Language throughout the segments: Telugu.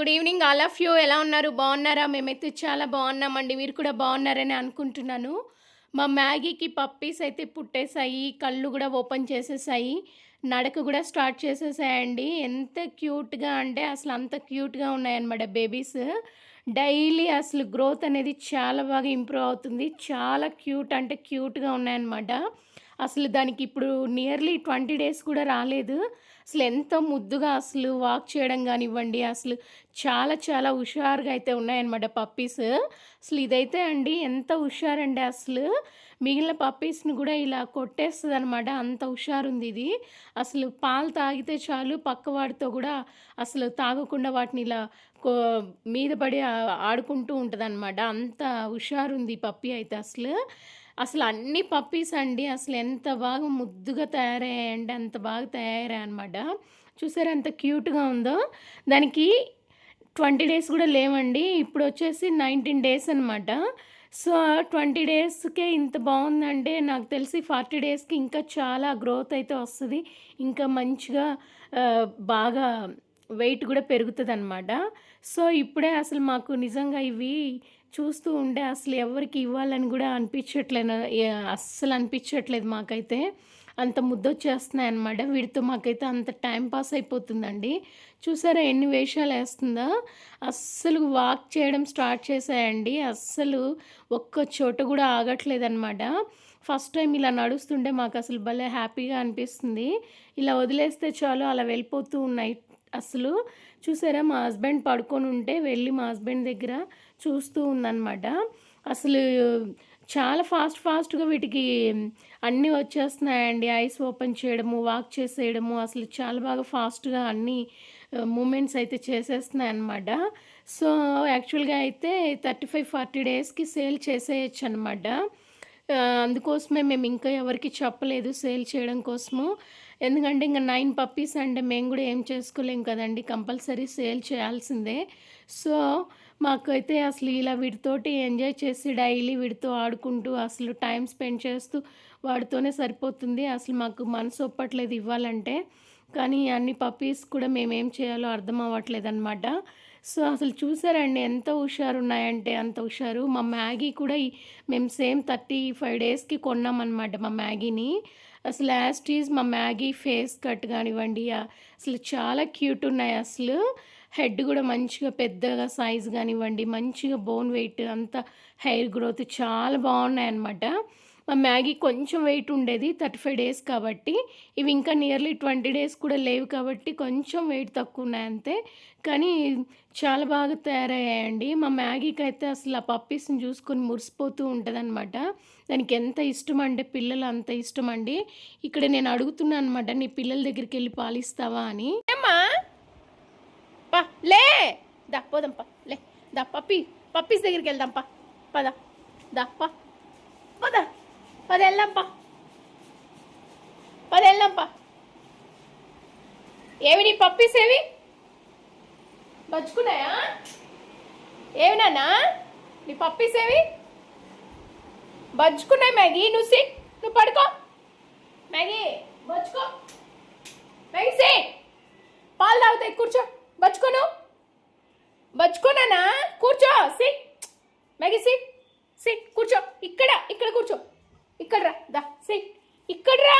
Good evening all of you ఎలా ఉన్నారు? బాగున్నారా? మేమైతే చాలా బాగున్నామండి. మీరు కూడా బాగున్నారని అనుకుంటున్నాను. మా మ్యాగీకి పప్పీస్ అయితే పుట్టేసాయి కళ్ళు కూడా ఓపెన్ చేసేసాయి నడక కూడా స్టార్ట్ చేసేసాయండి ఎంత క్యూట్గా అంటే అసలు అంత క్యూట్గా ఉన్నాయన్నమాట బేబీస్ డైలీ అసలు గ్రోత్ అనేది చాలా బాగా ఇంప్రూవ్ అవుతుంది. చాలా క్యూట్ అంటే క్యూట్గా ఉన్నాయన్నమాట. అసలు దానికి ఇప్పుడు నియర్లీ ట్వంటీ డేస్ కూడా రాలేదు. అసలు ఎంతో ముద్దుగా అసలు వాక్ చేయడం కానివ్వండి అసలు చాలా చాలా హుషారుగా అయితే ఉన్నాయన్నమాట పప్పీస్ అసలు ఇదైతే అండి ఎంత హుషారండి అసలు. మిగిలిన పప్పీస్ని కూడా ఇలా కొట్టేస్తుంది అనమాట అంత హుషారుంది ఇది. అసలు పాలు తాగితే చాలు పక్కవాడితో కూడా అసలు తాగకుండా వాటిని ఇలా కో మీద పడి ఆడుకుంటూ ఉంటుంది అనమాట అంత హుషారుంది పప్పి అయితే అసలు. అసలు అన్ని పప్పీస్ అండి. అసలు ఎంత బాగా ముద్దుగా తయారయ్యాయండి. అంత బాగా తయారయ్యాయి అనమాట చూసారు ఎంత క్యూట్గా ఉందో. దానికి ట్వంటీ డేస్ కూడా లేవండి. ఇప్పుడు వచ్చేసి నైన్టీన్ డేస్ అనమాట సో ట్వంటీ డేస్కే ఇంత బాగుందంటే నాకు తెలిసి ఫార్టీ డేస్కి ఇంకా చాలా గ్రోత్ అయితే వస్తుంది. ఇంకా మంచిగా బాగా వెయిట్ కూడా పెరుగుతుంది అనమాట సో ఇప్పుడే అసలు మాకు నిజంగా ఇవి చూస్తూ ఉంటే అసలు ఎవరికి ఇవ్వాలని కూడా అనిపించట్లేదు. అస్సలు అనిపించట్లేదు మాకైతే. అంత ముద్దొచ్చేస్తున్నాయి అనమాట వీటితో మాకైతే అంత టైం పాస్ అయిపోతుందండి. చూసారా ఎన్ని వేషాలు వేస్తుందా? అస్సలు వాక్ చేయడం స్టార్ట్ చేశాయండి. అస్సలు ఒక్క చోట కూడా ఆగట్లేదు అనమాట ఫస్ట్ టైం ఇలా నడుస్తుంటే మాకు అసలు భలే హ్యాపీగా అనిపిస్తుంది. ఇలా వదిలేస్తే చాలు అలా వెళ్ళిపోతూ ఉన్నాయి అసలు చూసారా? మా హస్బెండ్ పడుకొని ఉంటే వెళ్ళి మా హస్బెండ్ దగ్గర చూస్తూ ఉందన్నమాట. అసలు చాలా ఫాస్ట్ ఫాస్ట్గా వీటికి అన్నీ వచ్చేస్తున్నాయండి. ఐస్ ఓపెన్ చేయడము వాక్ చేసేయడము. అసలు చాలా బాగా ఫాస్ట్గా అన్ని మూమెంట్స్ అయితే చేసేస్తున్నాయి అన్నమాట సో యాక్చువల్గా అయితే థర్టీ ఫైవ్ ఫార్టీ డేస్కి సేల్ చేసేయచ్చు అనమాట అందుకోసమే మేము ఇంకా ఎవరికి చెప్పలేదు సేల్ చేయడం కోసము. ఎందుకంటే ఇంకా నైన్ పప్పీస్ అంటే మేము కూడా ఏం చేసుకోలేం కదండి కంపల్సరీ సేల్ చేయాల్సిందే. సో మాకైతే అసలు ఇలా వీటితోటి ఎంజాయ్ చేసి డైలీ వీటితో ఆడుకుంటూ అసలు టైం స్పెండ్ చేస్తూ వాడితోనే సరిపోతుంది. అసలు మాకు మనసు ఒప్పట్లేదు ఇవ్వాలంటే. కానీ అన్ని పప్పీస్ కూడా మేమేం చేయాలో అర్థం అవ్వట్లేదు అనమాట సో అసలు చూసారండి ఎంత హుషారు ఉన్నాయంటే అంత హుషారు. మా మ్యాగీ కూడా ఈ- మేము సేమ్ థర్టీ ఫైవ్ డేస్కి కొన్నామన్నమాట మా మ్యాగీని. అసలు యాస్టీజ్ మా మ్యాగీ ఫేస్ కట్ కానివ్వండి అసలు చాలా క్యూట్ ఉన్నాయి అసలు. హెడ్ కూడా మంచిగా పెద్దగా సైజ్ కానివ్వండి మంచిగా బోన్ వెయిట్ అంతా హెయిర్ గ్రోత్ చాలా బాగున్నాయి అన్నమాట మా మ్యాగీ కొంచెం వెయిట్ ఉండేది థర్టీ ఫైవ్ డేస్ కాబట్టి. ఇవి ఇంకా నియర్లీ ట్వంటీ డేస్ కూడా లేవు కాబట్టి కొంచెం వెయిట్ తక్కువ ఉన్నాయి అంతే. కానీ చాలా బాగా తయారయ్యాయండి. మా మ్యాగీకి అయితే అసలు ఆ పప్పీస్ని చూసుకొని మురిసిపోతూ ఉంటుందన్నమాట. దానికి ఎంత ఇష్టం అంటే పిల్లలు అంత ఇష్టం అండి. ఇక్కడ నేను అడుగుతున్నాను అనమాట నీ పిల్లల దగ్గరికి వెళ్ళి పాలిస్తావా? అని. ఏమ్మా? పా లే! దా పోదాంపా లే. దా పప్పి పప్పీస్ దగ్గరికి వెళ్దాం పా. పద. దా పా. పద. పద వెళ్దాం పా పద వెళ్దాం పా ఏవి నీ పప్పీస్ ఏవి? బచ్చుకున్నాయా ఏవి నాన్నా? నీ పప్పీస్ ఏవి? బజ్జుకున్నాయి మ్యాగీ నువ్వు సిట్ నువ్వు పడుకో. మ్యాగీ బచ్చుకో మ్యాగీ సిట్ పాలు తాగుతాయి కూర్చో. బచ్చుకోను బచ్చుకోనా కూర్చో. సిట్ మ్యాగీ సిట్ సిట్ కూర్చో. ఇక్కడ ఇక్కడ కూర్చో. ఇక్కడ రా దా సిట్ ఇక్కడ రా.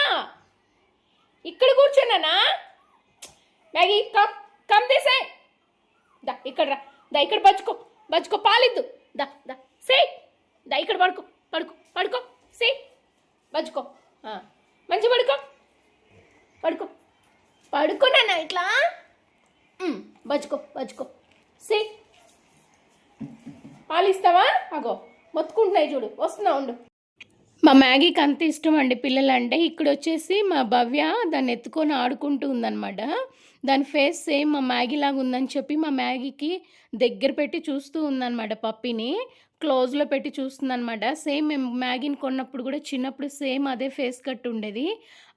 ఇక్కడ కూర్చున్నానా మ్యాగీ కమ్ కమ్ తీసే. దా ఇక్కడ రా. దా ఇక్కడ బచ్చుకో బచ్చుకో పాలిద్దు. దా దా సే. దా ఇక్కడ పడుకో పడుకో పడుకో సే. బచ్చుకో మంచి పడుకో. పడుకో. పడుకున్నానా ఇట్లా. బచ్చుకో బచ్చుకో సే. పాలిస్తావా? అగో మొత్తుకుంటున్నాయి చూడు. వస్తున్నా ఉండు. మా మ్యాగీకి అంత ఇష్టం అండి పిల్లలంటే. ఇక్కడ వచ్చేసి మా భవ్య దాన్ని ఎత్తుకొని ఆడుకుంటూ ఉందన్నమాట. దాని ఫేస్ సేమ్ మా మ్యాగీ లాగా ఉందని చెప్పి మా మ్యాగీకి దగ్గర పెట్టి చూస్తూ ఉందన్నమాట పప్పిని. క్లోజ్లో పెట్టి చూస్తుందన్నమాట. సేమ్ మేము మ్యాగీని కొన్నప్పుడు కూడా చిన్నప్పుడు సేమ్ అదే ఫేస్ కట్ ఉండేది.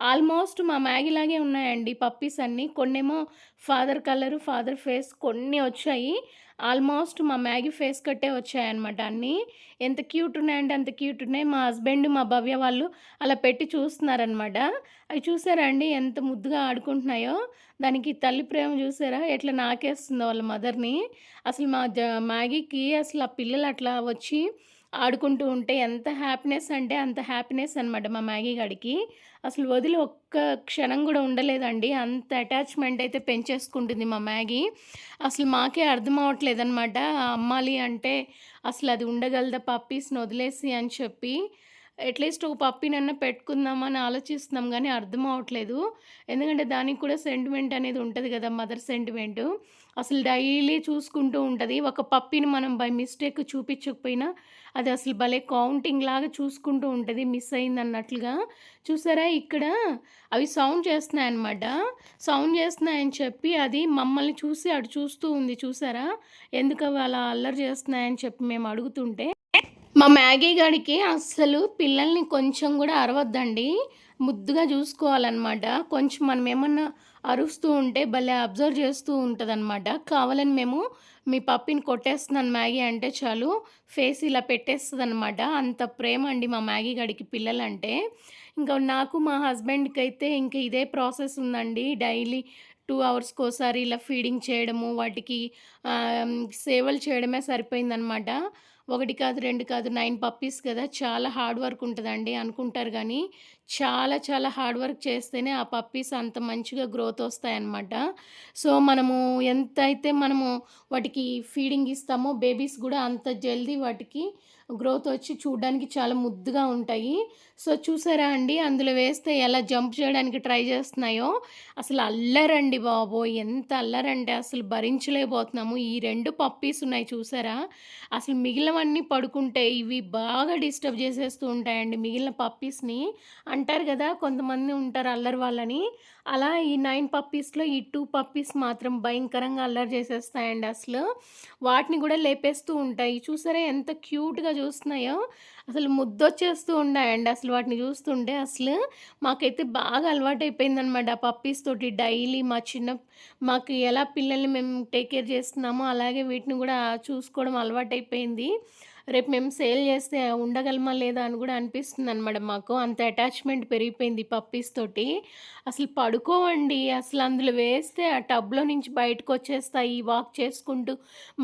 ఆల్మోస్ట్ మా మ్యాగీలాగే ఉన్నాయండి పప్పీస్ అన్నీ. కొన్నేమో ఫాదర్ కలరు ఫాదర్ ఫేస్ కొన్ని వచ్చాయి. ఆల్మోస్ట్ మా మ్యాగీ ఫేస్ కట్టే వచ్చాయన్నమాట అన్నీ. ఎంత క్యూట్ ఉన్నాయంటే అంత క్యూట్ ఉన్నాయి. మా హస్బెండ్ మా భవ్య వాళ్ళు అలా పెట్టి చూస్తున్నారనమాట అవి చూసారండి ఎంత ముద్దుగా ఆడుకుంటున్నాయో. దానికి తల్లి ప్రేమ చూసారా? ఎట్లా నాకేస్తుందో వాళ్ళ మదర్ని. అసలు మా జ మ్యాగీకి అసలు ఆ పిల్లలు అట్లా వచ్చి ఆడుకుంటూ ఉంటే ఎంత హ్యాపీనెస్ అంటే అంత హ్యాపీనెస్ అనమాట మా మ్యాగీ గడికి. అసలు వదిలి ఒక్క క్షణం కూడా ఉండలేదండి. అంత అటాచ్మెంట్ అయితే పెంచేసుకుంటుంది మా మ్యాగీ. అసలు మాకే అర్థం అవ్వట్లేదు అనమాట అమ్మాలి అంటే అసలు అది ఉండగలదా పప్పీస్ని వదిలేసి అని చెప్పి అట్లీస్ట్ ఓ పప్పినన్నా పెట్టుకుందామని ఆలోచిస్తున్నాం కానీ అర్థం అవ్వట్లేదు ఎందుకంటే దానికి కూడా సెంటిమెంట్ అనేది ఉంటుంది కదా మదర్ సెంటిమెంట్ అసలు డైలీ చూసుకుంటూ ఉంటుంది. ఒక పప్పిని మనం బై మిస్టేక్ చూపించకపోయినా అది అసలు భలే కౌంటింగ్ లాగా చూసుకుంటూ ఉంటుంది మిస్ అయింది అన్నట్లుగా. చూసారా ఇక్కడ? అవి సౌండ్ చేస్తున్నాయన్నమాట. సౌండ్ చేస్తున్నాయని చెప్పి అది మమ్మల్ని చూసి అటు చూస్తూ ఉంది. చూసారా? ఎందుకు అవి అలా అల్లరి చేస్తున్నాయని చెప్పి మేము అడుగుతుంటే మా మ్యాగీ గడికి అస్సలు పిల్లల్ని కొంచెం కూడా అరవద్దండి. ముద్దుగా చూసుకోవాలన్నమాట. కొంచెం మనం ఏమన్నా అరుస్తూ ఉంటే భలే అబ్జర్వ్ చేస్తూ ఉంటుందన్నమాట. కావాలని మేము మీ పప్పిని కొట్టేస్తున్నాను మ్యాగీ అంటే చాలు. ఫేస్ ఇలా పెట్టేస్తుంది అనమాట అంత ప్రేమ అండి మా మ్యాగీ గడికి పిల్లలంటే. ఇంకా నాకు మా హస్బెండ్కి అయితే ఇంకా ఇదే ప్రాసెస్ ఉందండి. డైలీ టూ అవర్స్కి ఒకసారి ఇలా ఫీడింగ్ చేయడము వాటికి సేవలు చేయడమే సరిపోయిందనమాట ఒకటి కాదు రెండు కాదు నైన్ పప్పీస్ కదా చాలా హార్డ్ వర్క్ ఉంటుందండి అనుకుంటారు కానీ చాలా చాలా హార్డ్ వర్క్ చేస్తేనే ఆ పప్పీస్ అంత మంచిగా గ్రోత్ వస్తాయన్నమాట. సో మనము ఎంత అయితే మనము వాటికి ఫీడింగ్ ఇస్తామో బేబీస్ కూడా అంత జల్దీ వాటికి గ్రోత్ వచ్చి చూడడానికి చాలా ముద్దుగా ఉంటాయి. సో చూసారా అండి? అందులో వేస్తే ఎలా జంప్ చేయడానికి ట్రై చేస్తున్నాయో. అసలు అల్లరండి బాబో ఎంత అల్లరంటే అసలు భరించలేకపోతున్నాము. ఈ రెండు పప్పీస్ ఉన్నాయి చూసారా? అసలు మిగిలినవన్నీ పడుకుంటే ఇవి బాగా డిస్టర్బ్ చేసేస్తూ ఉంటాయండి మిగిలిన పప్పీస్ని. అంటారు కదా కొంతమంది ఉంటారు అల్లరి వాళ్ళని. అలా ఈ నైన్ పప్పీస్లో ఈ టూ పప్పీస్ మాత్రం భయంకరంగా అల్లరి చేసేస్తాయండి అసలు. వాటిని కూడా లేపేస్తూ ఉంటాయి. చూసారా ఎంత క్యూట్గా చూస్తున్నాయో. అసలు ముద్దొచ్చేస్తూ ఉన్నాయండి అసలు వాటిని చూస్తుంటే అసలు. మాకైతే బాగా అలవాటు అయిపోయిందనమాట ఆ పప్పీస్ తోటి డైలీ మా చిన్న మాకు ఎలా పిల్లల్ని మేము టేక్ కేర్ చేస్తున్నామో అలాగే వీటిని కూడా చూసుకోవడం అలవాటు అయిపోయింది రేపు మేము సేల్ చేస్తే ఉండగలమా లేదా అని కూడా అనిపిస్తుంది అనమాట మాకు. అంత అటాచ్మెంట్ పెరిగిపోయింది పప్పీస్ తోటి. అసలు పడుకోవండి అసలు అందులో వేస్తే ఆ టబ్లో నుంచి బయటకు వచ్చేస్తాయి వాక్ చేసుకుంటూ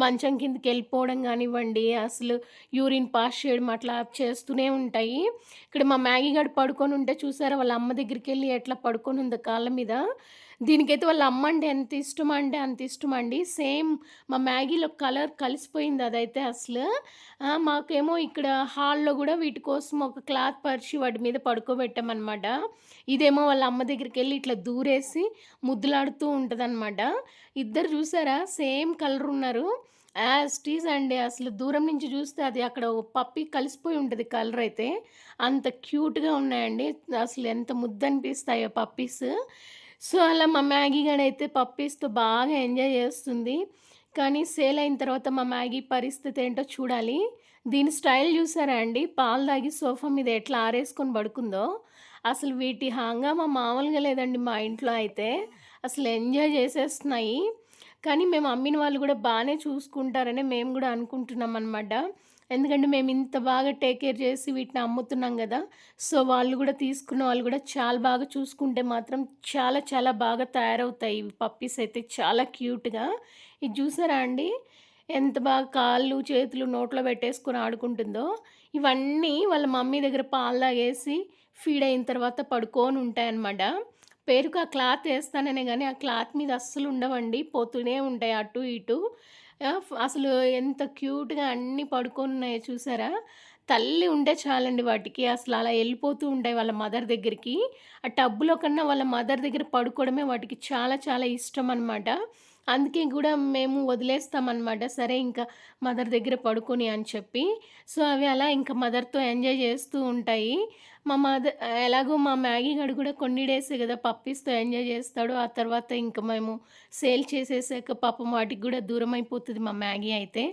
మంచం కిందకి వెళ్ళిపోవడం కానివ్వండి అసలు యూరిన్ పాస్ చేయడం అట్లా చేస్తూనే ఉంటాయి. ఇక్కడ మా మ్యాగీ గడు పడుకొని ఉంటే చూసారా వాళ్ళ అమ్మ దగ్గరికి వెళ్ళి ఎట్లా పడుకొని ఉందో కాళ్ళ మీద. దీనికైతే వాళ్ళ అమ్మ అంటే ఎంత ఇష్టం అంటే అంత ఇష్టం అండి. సేమ్ మా మ్యాగీలో కలర్ కలిసిపోయింది అదైతే అసలు. మాకేమో ఇక్కడ హాల్లో కూడా వీటి కోసం ఒక క్లాత్ పరిచి వాటి మీద పడుకోబెట్టామన్నమాట. ఇదేమో వాళ్ళ అమ్మ దగ్గరికి వెళ్ళి ఇట్లా దూరేసి ముద్దులాడుతూ ఉంటుందన్నమాట. ఇద్దరు చూసారా? సేమ్ కలర్ ఉన్నారు. యాజ్ టీజ్ అండి అసలు దూరం నుంచి చూస్తే అది అక్కడ ఓ పప్పి కలిసిపోయి ఉంటుంది కలర్ అయితే. అంత క్యూట్గా ఉన్నాయండి. అసలు ఎంత ముద్దు అనిపిస్తాయో పప్పీస్. సో అలా మా మ్యాగీ గడ అయితే పప్పీస్తో బాగా ఎంజాయ్ చేస్తుంది. కానీ సేల్ అయిన తర్వాత మా మ్యాగీ పరిస్థితి ఏంటో చూడాలి. దీని స్టైల్ చూసారా అండి? పాలు తాగి సోఫా మీద ఎట్లా ఆరేసుకొని పడుకుందో. అసలు వీటి హంగామా మామూలుగా లేదండి మా ఇంట్లో అయితే. అసలు ఎంజాయ్ చేసేస్తున్నాయి. కానీ మేము అమ్మిన వాళ్ళు కూడా బాగానే చూసుకుంటారని మేము కూడా అనుకుంటున్నాం అనమాట ఎందుకంటే మేము ఇంత బాగా టేక్ కేర్ చేసి వీటిని అమ్ముతున్నాం కదా సో వాళ్ళు కూడా తీసుకున్న వాళ్ళు కూడా చాలా బాగా చూసుకుంటే మాత్రం చాలా చాలా బాగా తయారవుతాయి. ఇవి పప్పీస్ అయితే చాలా క్యూట్గా ఇది చూసారా అండి? ఎంత బాగా కాళ్ళు చేతులు నోట్లో పెట్టేసుకొని ఆడుకుంటుందో. ఇవన్నీ వాళ్ళ మమ్మీ దగ్గర పాలు తాగేసి ఫీడ్ అయిన తర్వాత పడుకొని ఉంటాయన్నమాట. పేరుకు ఆ క్లాత్ వేస్తాననే కానీ ఆ క్లాత్ మీద అస్సలు ఉండవండి. పోతూనే ఉంటాయి అటు ఇటు. అసలు ఎంత క్యూట్గా అన్నీ పడుకొని ఉన్నాయో చూసారా? తల్లి ఉంటే చాలండి వాటికి. అసలు అలా వెళ్ళిపోతూ ఉంటాయి వాళ్ళ మదర్ దగ్గరికి. ఆ టబ్బులో కన్నా వాళ్ళ మదర్ దగ్గర పడుకోవడమే వాటికి చాలా చాలా ఇష్టం అనమాట అందుకే కూడా మేము వదిలేస్తామన్నమాట. సరే ఇంకా మదర్ దగ్గర పడుకొని అని చెప్పి. సో అవి అలా ఇంకా మదర్తో ఎంజాయ్ చేస్తూ ఉంటాయి. మా మదర్ ఎలాగో మా మ్యాగీ గడు కూడా కొన్ని డేసే కదా పప్పీస్తో ఎంజాయ్ చేస్తాడు. ఆ తర్వాత ఇంకా మేము సేల్ చేసేసాక పాపం వాటికి కూడా దూరం అయిపోతుంది మా మ్యాగీ అయితే.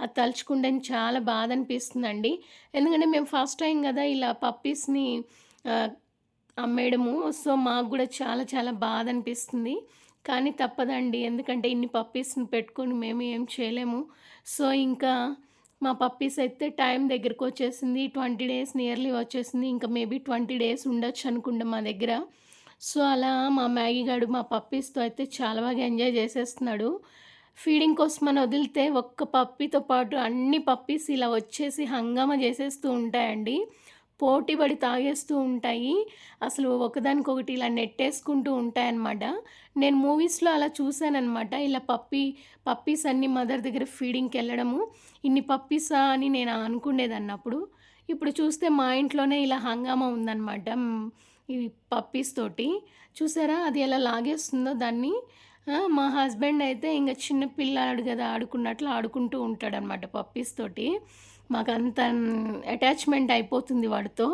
అది తలుచుకుంటే చాలా బాధ అనిపిస్తుందండి. ఎందుకంటే మేము ఫస్ట్ టైం కదా ఇలా పప్పీస్ని అమ్మేయడము. సో, మాకు కూడా చాలా చాలా బాధ అనిపిస్తుంది. కానీ తప్పదండి. ఎందుకంటే ఇన్ని పప్పీస్‌ని పెట్టుకొని మేము ఏం చేయలేము. సో, ఇంకా మా పప్పీస్ అయితే టైం దగ్గరకొచ్చేసింది. 20 డేస్ నియర్లీ వచ్చేసింది. ఇంకా మేబీ 20 డేస్ ఉండొచ్చు అనుకుంటా మా దగ్గర. సో, అలా మా మ్యాగీ గాడు మా పప్పీస్‌తో అయితే చాలా బాగా ఎంజాయ్ చేసేస్తున్నాడు. ఫీడింగ్ కోసమని వదిలితే ఒక్క పప్పీతో పాటు అన్ని పప్పీస్ ఇలా వచ్చేసి హంగామా చేసేస్తూ ఉంటాయండి. పోటీపడి తాగేస్తూ ఉంటాయి. అసలు ఒకదానికొకటి ఇలా నెట్టేసుకుంటూ ఉంటాయన్నమాట. నేను మూవీస్‌లో అలా చూసాననమాట. ఇలా పప్పీ పప్పీస్ అన్నీ మదర్ దగ్గర ఫీడింగ్కి వెళ్ళడము ఇన్ని పప్పీసా అని నేను అనుకునేదాన్ని అప్పుడు. ఇప్పుడు చూస్తే మా ఇంట్లోనే ఇలా హంగామా ఉందనమాట. ఈ పప్పీస్ తోటి. చూసారా అది ఎలా లాగేస్తుందో దాన్ని. మా హస్బెండ్ అయితే ఇంకా చిన్న పిల్లాడు కదా ఆడుకున్నట్లు ఆడుకుంటూ ఉంటాడనమాట పప్పీస్ తోటి. మాకంత అటాచ్‌మెంట్ అయిపోతుంది వాడితో.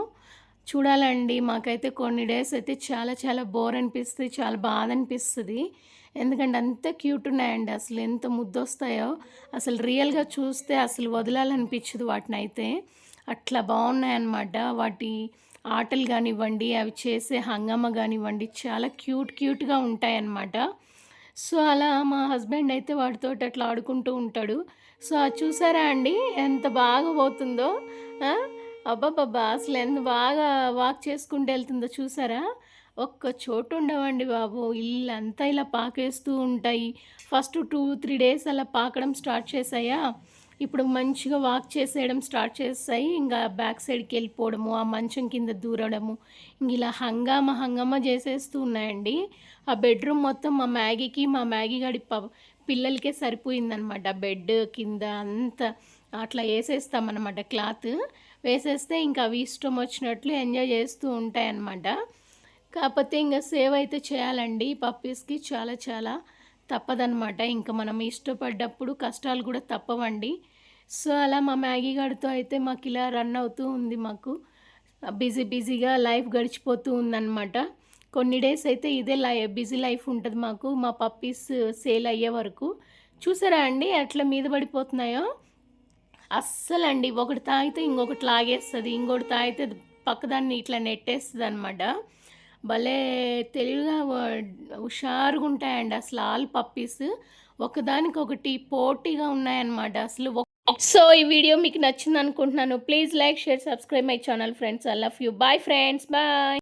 చూడాలండి మాకైతే కొన్ని డేస్ అయితే చాలా చాలా బోర్ అనిపిస్తుంది చాలా బాధ అనిపిస్తుంది ఎందుకంటే అంత క్యూట్ ఉన్నాయండి. అసలు ఎంత ముద్దొస్తాయో. అసలు రియల్‌గా చూస్తే అసలు వదలాలనిపించదు వాటిని అయితే అట్లా బాగున్నాయన్నమాట వాటి ఆటలు కానివ్వండి అవి చేసే హంగామా కానివ్వండి చాలా క్యూట్ క్యూట్‌గా ఉంటాయన్నమాట. సో, అలా మా హస్బెండ్ అయితే వాటితోటి అట్లా ఆడుకుంటూ ఉంటాడు. సో, అది చూసారా అండి ఎంత బాగా పోతుందో. ఆ! అబ్బబ్బబ్బా! అసలు ఎంత బాగా వాక్ చేసుకుంటూ వెళ్తుందో చూసారా? ఒక్క చోటు ఉండవండి బాబు. ఇల్లంతా ఇలా పాకేస్తూ ఉంటాయి. ఫస్ట్ 2, 3 డేస్ అలా పాకడం స్టార్ట్ చేశాయా, ఇప్పుడు మంచిగా వాక్ చేసేయడం స్టార్ట్ చేస్తాయి ఇంకా బ్యాక్ సైడ్కి వెళ్ళిపోవడము ఆ మంచం కింద దూరడము, ఇంగిలా హంగామా హంగామా చేసేస్తూ ఉన్నాయండి. ఆ బెడ్‌రూమ్ మొత్తం మా మ్యాగీకి, మా మ్యాగీ గడి ప పిల్లలకే సరిపోయిందనమాట. బెడ్ కింద అంతా అట్లా వేసేస్తామన్నమాట క్లాత్. వేసేస్తే ఇంకా అవి ఇష్టం వచ్చినట్లు ఎంజాయ్ చేస్తూ ఉంటాయన్నమాట. కాకపోతే ఇంకా సేవ్ అయితే చేయాలండి పప్పీస్‌కి చాలా చాలా తప్పదనమాట. ఇంకా మనం ఇష్టపడ్డప్పుడు కష్టాలు కూడా తప్పవండి. సో, అలా మా మ్యాగీ గాడితో అయితే మాకు ఇలా రన్ అవుతూ ఉంది మాకు. బిజీ బిజీగా లైఫ్ గడిచిపోతూ ఉందన్నమాట కొన్ని డేస్ అయితే ఇదే లై బిజీ లైఫ్ ఉంటుంది మాకు. మా పప్పీస్ సేల్ అయ్యే వరకు. చూసారా అండి ఎట్లా మీద పడిపోతున్నాయో? అస్సలండి ఒకటి తాగితే ఇంకొకటి లాగేస్తుంది ఇంకోటి తాగితే పక్కదాన్ని ఇట్లా నెట్టేస్తుంది అనమాట భలే తెలివిగా హుషారుగా ఉంటాయండి అసలు ఆల్ పప్పీస్. ఒకదానికొకటి పోటీగా ఉన్నాయన్నమాట. అసలు సో, ఈ వీడియో మీకు నచ్చింది అనుకుంటున్నాను please like, share, subscribe my channel friends. I love you. Bye friends. Bye